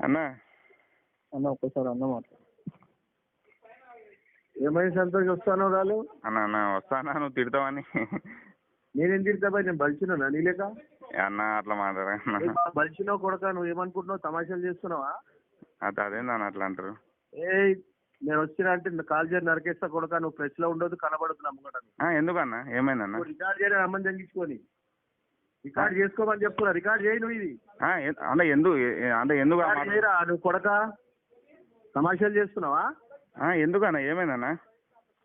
అన్న? అన్న ఒక్కసారి అన్న మాట్లాడు. ఏమైంది సంతోష్ వస్తానో రాలు? అన్న అన్న వస్తానా? నువ్వు తిడతావని. నేనేం తిడతా బాయ్ నేను బలిచినా నీ లేక అన్న అట్లా మాట్లాడ అన్న? బలిచినావు కొడక నువ్వు ఏమనుకుంటున్నావు తమాషాలు చేస్తున్నావా? అది అదేందన్న అట్లా అంటారు. ఏ నేను వచ్చినా అంటే కాల్ చేసి నరికేస్తా కొడక నువ్వు ప్రెస్లో ఉండదు ఆ, ఎందుకన్న? ఏమైందన్న? రికార్డ్ చేయడం అమ్మని తగ్గించుకొని? రికార్డ్ చేసుకోమని చెప్తున్నా రికార్డ్ చేయి నువ్వు ఇది. అంటే ఎందుకు అంటే ఎందుకు చేయరా నువ్వు కొడక. తమాషాలు చేస్తున్నావా? ఆ, ఎందుకన్న ఏమైందన్న?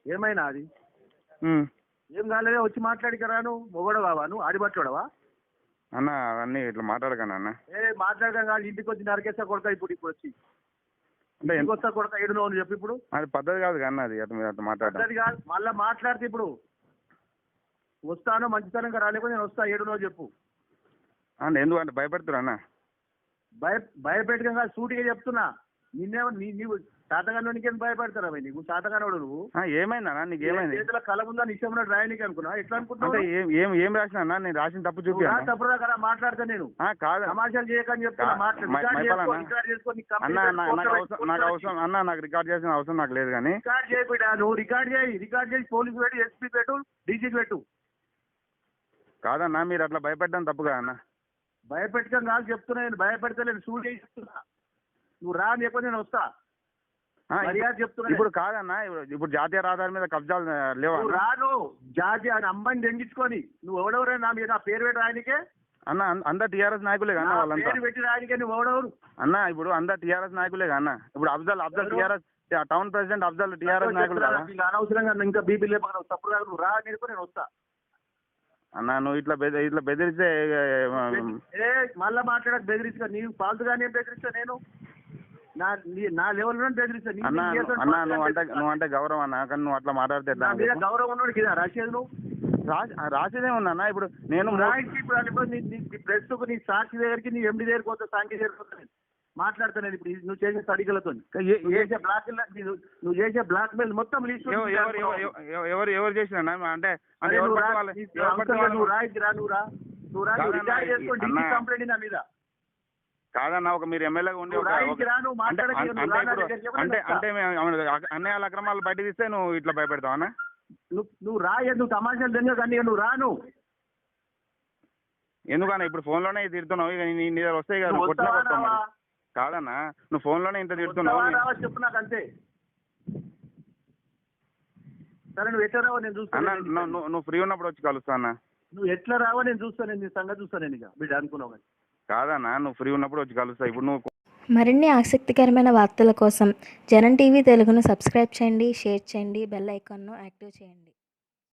ఏమైనా అది. ఏం కాలేదే వచ్చి మాట్లాడికరా నువ్వు? మొగడు కావా నువ్వు? ఆడిపట్టుడవా? అన్న అవన్నీ ఇట్లా మాట్లాడకన్నా అన్న. ఏ మాట్లాడడం కాదు ఇంటికి వచ్చి నరికేస్తా కొడక ఇప్పుడు ఇప్పుడు వచ్చి. అంటే ఇంటికి వస్తా కొడక ఏడు నువ్వు చెప్పు ఇప్పుడు. అది పద్ధతి కాదు కన్నా అది అట్లా పద్ధతి కాదు మళ్ళా మాట్లాడితే ఇప్పుడు. వస్తాను మంచితనంగా రాలేకపోతే నేను వస్తా ఏడు నువ్వు చెప్పు. అంటే ఎందుకు అంటే భయపెడుతురా అన్న? భయ భయపెట్టడం కాదు సూటిగా చెప్తున్నా. నిన్నేమో నీ నీవు శాతగానోనికి ఏం భయపడతారా భయ్ నీకు శాతగానోడు నువ్వు? ఆ, ఏమైందన్న నీకు ఏమైంది? చేతుల కళ ఉందా? నిశ్చయం రాయనికి అనుకున్నా? ఎట్లా అంటే అనుకుంటున్నావు ఏం ఏం రాసిన అన్న? నేను రాసిన తప్పు చూపి అన్న. తప్పురా కదా మాట్లాడతా నేను. కాదు. సమాచారం చేయకని నీకు అన్న అవసరం అన్న నాకు రికార్డ్ చేసిన అవసరం నాకు లేదు కానీ. రికార్డ్ చేయి బిడ్డ నువ్వు రికార్డ్ చేయి. రికార్డ్ చేసి పోలీసు పెట్టు ఎస్పీ పెట్టు డీజీకి పెట్టు. కాదన్నా మీరు అట్లా భయపెట్టడం తప్పు కదా అన్న? భయపెట్టడం కాదు చెప్తున్నా నేను భయపెడతలేను చేసి చెప్తున్నా. నువ్వు రా అని చెప్పి నేను వస్తా. మర్యాద చెప్తున్నా. ఇప్పుడు కాదన్నా ఇప్పుడు- జాతీయ రహదారి మీద కబ్జాలు లేవా నువ్వు? రాను జాతి అని అమ్మాయిని దెంగించుకొని నువ్వు ఎవడెవరే నా మీద నా పేరు పెట్టి రాయనికే? అన్న అన్- అందరు టీఆర్ఎస్ నాయకులే కదా నా వాళ్ళంతా? పెట్టి రాయనికే నువ్వు ఎవడెవరు? అన్న ఇప్పుడు అందరు టీఆర్ఎస్ నాయకులే కదా అన్న? ఇప్పుడు Afzal Afzal? TRS town president Afzal TRS నాయకులు అనవసరంగా ఇంకా బీపీ లేపక నువ్వు తప్పుడు రాదు రా నేను వస్తా. అన్న నువ్వు ఇట్లా బెద ఇట్లా బెదిరిస్తే ఏ మళ్ళా మాట్లాడక బెదిరిస్తా. నీవు ఫాల్తుగానే బెదిరిస్తా నేను. నా నీ- లెవెల్లో బెదిరిస్తా. అన్న అన్న నువ్వు అంటే. నువ్వు అంటే గౌరవం అన్న కానీ నువ్వు అట్లా మాట్లాడితే ఎట్లా. గౌరవం ఉన్నాడు కదా రాసేది నువ్వు? రాసి రాసేదే ఉందన్న ఇప్పుడు నేను ఇప్పుడు ప్రెస్ నీ సాక్షి దగ్గరికి నీ ఎండి దగ్గరికి పోతా సాంఖ్య దగ్గరికి పోతా నేను. మాట్లాడతాను ఇప్పుడు నువ్వు చేసే తడికలతో చేసే బ్లాక్ నువ్వు చేసే బ్లాక్ మెయిల్ మొత్తం ఎవరు ఎవరు చేసిన అంటే నువ్వు రా, పట్టుకోవాలి? నీకు ఎవరు అవసరం లేదు, పట్టుకోవాలి? నువ్వు రా నువ్వు రా నువ్వు రా నువ్వు కాదన్నా, రికార్డ్ చేసుకో అన్నా. ఢిల్లీ కంప్లైంట్ నా మీద కాదన్న ఒక మీరు ఎమ్మెల్యేగా ఉండి అంటే మాట్లాడకు, అంటే అన్నయ్య అక్రమాలు బయట తీస్తే నువ్వు ఇట్లా భయపెడతావు అన్న నువ్వు రా నువ్వు తమాషాలు తెలియదు కానీ నువ్వు రాను ఎందుకన్నా ఇప్పుడు ఫోన్లోనే తిడుతున్నావు ఇక నీ దగ్గర వస్తాయి కదా కాదన్నా నువ్వు ఫోన్లోనే ఇంత తిడుతున్నావు చెప్పు నాకు అంతే. సరే నువ్వు ఎట్లా రావో నేను చూస్తాను నువ్వు- నువ్వు నువ్వు ఫ్రీ ఉన్నప్పుడు వచ్చి కలుస్తా అన్న. నువ్వు ఎట్లా రావో నేను చూస్తాను నేను సంగతి చూస్తాను నేను ఇక. బిడ్డ అనుకున్నావు కానీ. కాదన్నా నువ్వు ఫ్రీ ఉన్నప్పుడు వచ్చి కలుస్తా. ఇప్పుడు నువ్వు మరిన్ని ఆసక్తికరమైన వార్తల కోసం జనం టీవీ తెలుగును సబ్స్క్రైబ్ చేయండి షేర్ చేయండి బెల్ ఐకాన్ను యాక్టివ్ చేయండి.